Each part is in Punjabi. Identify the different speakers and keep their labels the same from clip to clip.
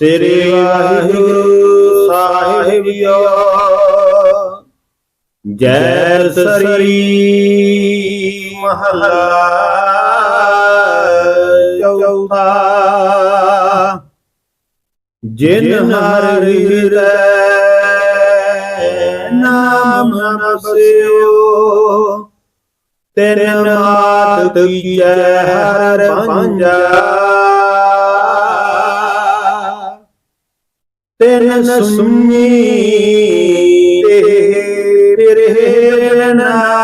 Speaker 1: ਸ੍ਰੀ ਵਾਹਿਗੁਰੂ ਸਾਹਿਬ ਜੀਓ ਜੈ ਸ੍ਰੀ ਮਹਲਾ ਚੌਥਾ। ਜਿਨ ਹਰ ਹਿਰਦੈ ਨਾਮ ਨਸਿਓ ਤੇਰੇ ਮਾਤ ਕੀਜੈ ਹਰ ਪੰਜਾ। ਤੈਨ ਸੁਣੀ ਤੇ ਤੇਰੇ ਨਾਮ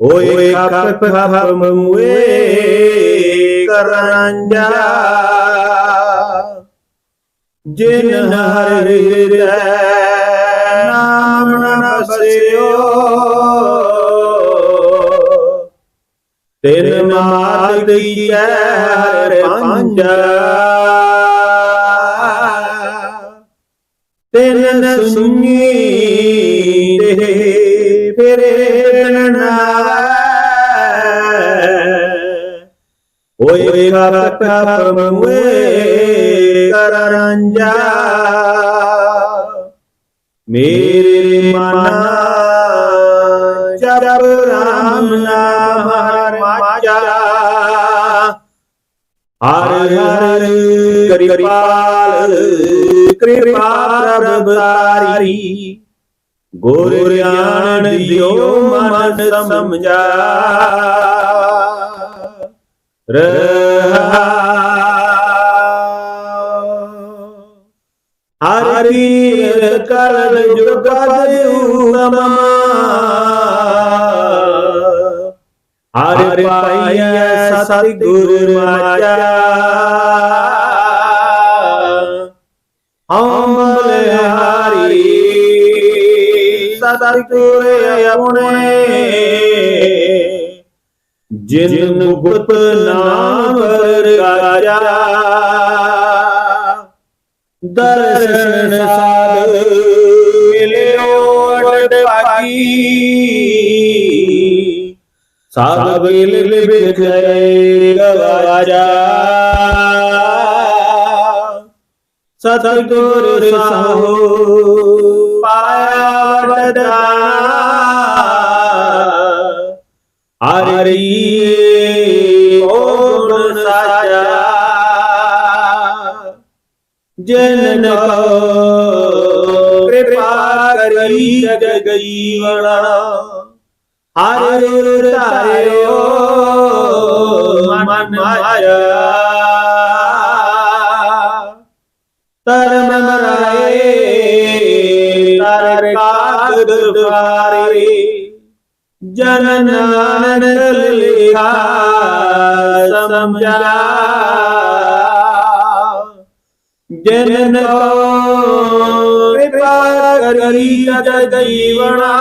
Speaker 1: ਓਏ ਖਪ ਖਪ ਮੁਏ ਕਰਾਂਜਾ ਜਿਨ ਹਰ ਹਿਰਦੈ ਨਾਮ ਨ ਬਸਿਓ। ਤਿਨ ਮਾਤ ਕੀਜੈ ਹਰ ਪੰਜਾ। ਤਿਨ ਸੁਣੀ ਤੇ ਫਿਰੇ ਨਾ ਓਏ ਖਪ ਖਪ ਮੁਏ ਕਰਾਂਜਾ ਮੇਰੇ ਮਨ ਜਪ ਰਾਮ ਨਾਮ ਹਰ ਮਾਚਾ ਹਰ ਹਰ ਕਿਰਪਾਲ ਕਿਰਪਾ ਪ੍ਰਭ ਤਾਰੀ ਗੁਰ ਗਿਆਨ ਦਿਓ ਮਨ ਸਮਝਾ ਰਹਾ ਹਰੀ ਕਲ ਜੁਗਤ ਉਤਮ ਹਰ ਪਾਈਐ ਸਤਿ ਗੁਰ ਮਾਚਾ। ਹਮ ਬਲਿਹਾਰੀ ਸਤਿ ਗੁਰ ਆਪਣੇ। ਜਿਨ ਗੁਪਤ ਨਾਮ ਰਗਾਜਾ ਦਰਸ਼ਨ ਸਾਧ ਮਿਲਿਓ ਅਡ ਭਾਗੀ ਸਾਧ ਬਿਲ ਬਿਖਰੇ ਗਵਾਜਾ ਸਤਿਗੁਰ ਸਾਹੋ ਪਾਇਆ ਵਰਦਾਨਾ ਹਰੀ ਓ ਗੁਣ ਸਾਚਾ। ਜਨ ਕੋ ਕਿਰਪਾ ਕਰੀ ਜਗ ਜੀਵਣਾ ਧਰਮ ਮਰਾਏ ਤਰ ਕਾਗ ਦਵਾਰੇ ਜਨ ਨਾਨਕ ਲਿਖਾ ਸਮਝਾ। ਜਨ ਕੋ ਕਿਰਪਾ ਕਰੀ ਜਗ ਜੀਵਣਾ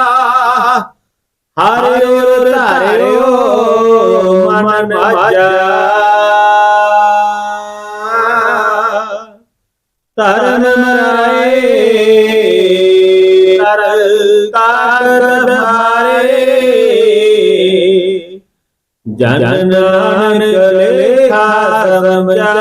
Speaker 1: ਹਰ ਗੁਰ ਧਾਰਿਓ ਮਨ ਮਾਜਾ ਧਰਮ ਮਰਾਏ ਤਰ ਕਾਕਰ ਧਾਰੇ ਜਨ ਨਾਨਕ ਲੇਖਾ ਸਮਝਾ।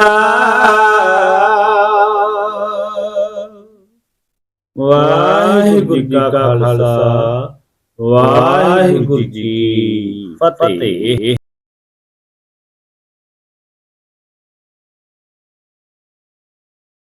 Speaker 1: ਵਾਹਿਗੁਰੂ ਜੀ ਕਾ ਖਾਲਸਾ, ਵਾਹਿਗੁਰੂ ਜੀ ਫਤਿਹ।